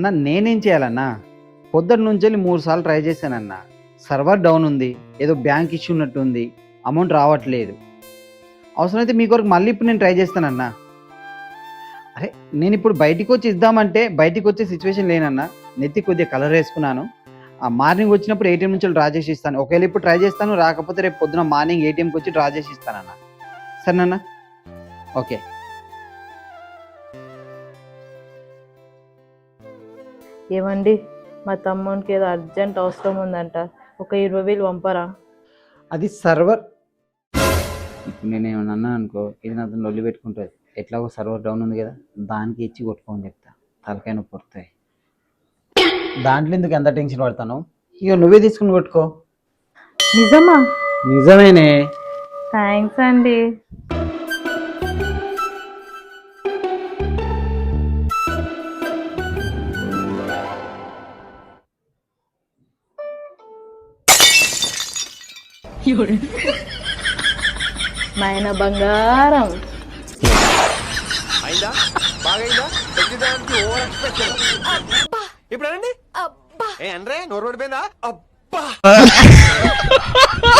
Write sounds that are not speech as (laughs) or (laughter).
అన్న నేనేం చేయాలన్నా? పొద్దున్న నుంచి వెళ్ళి మూడు సార్లు ట్రై చేశానన్న. సర్వర్ డౌన్ ఉంది ఏదో బ్యాంక్ ఇష్యూ ఉన్నట్టు ఉంది అమౌంట్ రావట్లేదు. అవసరమైతే మీ కొరకు మళ్ళీ ఇప్పుడు నేను ట్రై చేస్తానన్నా. అరే నేను ఇప్పుడు బయటికి వచ్చి ఇద్దామంటే బయటికి వచ్చే సిచ్యువేషన్ లేనన్నా నెత్తి కొద్దిగా కలర్ వేసుకున్నాను. ఆ మార్నింగ్ వచ్చినప్పుడు ఏటీఎం నుంచి డ్రా చేసి ఇస్తాను. ఒకవేళ ఇప్పుడు ట్రై చేస్తాను రాకపోతే రేపు పొద్దున మార్నింగ్ ఏటీఎంకి వచ్చి డ్రా చేసి ఇస్తానన్నా. సరేనన్నా? ఓకే. ఏమండి? మా తమ్మునికి ఏదో అర్జెంట్ అవసరం ఉందంట. ఒక ఇరవై వేలు పంపరా? అది సర్వర్. ఇప్పుడు నేను ఏమన్నా అన్నా అనుకో ఇది నాతో లొల్లి పెట్టుకుంటుంది ఎట్లాగో సర్వర్ డౌన్ ఉంది కదా దానికి ఇచ్చి కొట్టుకోమని చెప్తా. తలకాయ నొప్పి పడుతాయి దాంట్లో ఎందుకు ఎంత టెన్షన్ పడతాను? ఇక నువ్వే తీసుకుని కొట్టుకో. నిజమా? నిజమేనే. థ్యాంక్స్ అండి. నాయన బంగారం. ఇప్పుడు అనండి? ఏ అనరే నోరు పడిపోయిందా? అబ్బా! (laughs)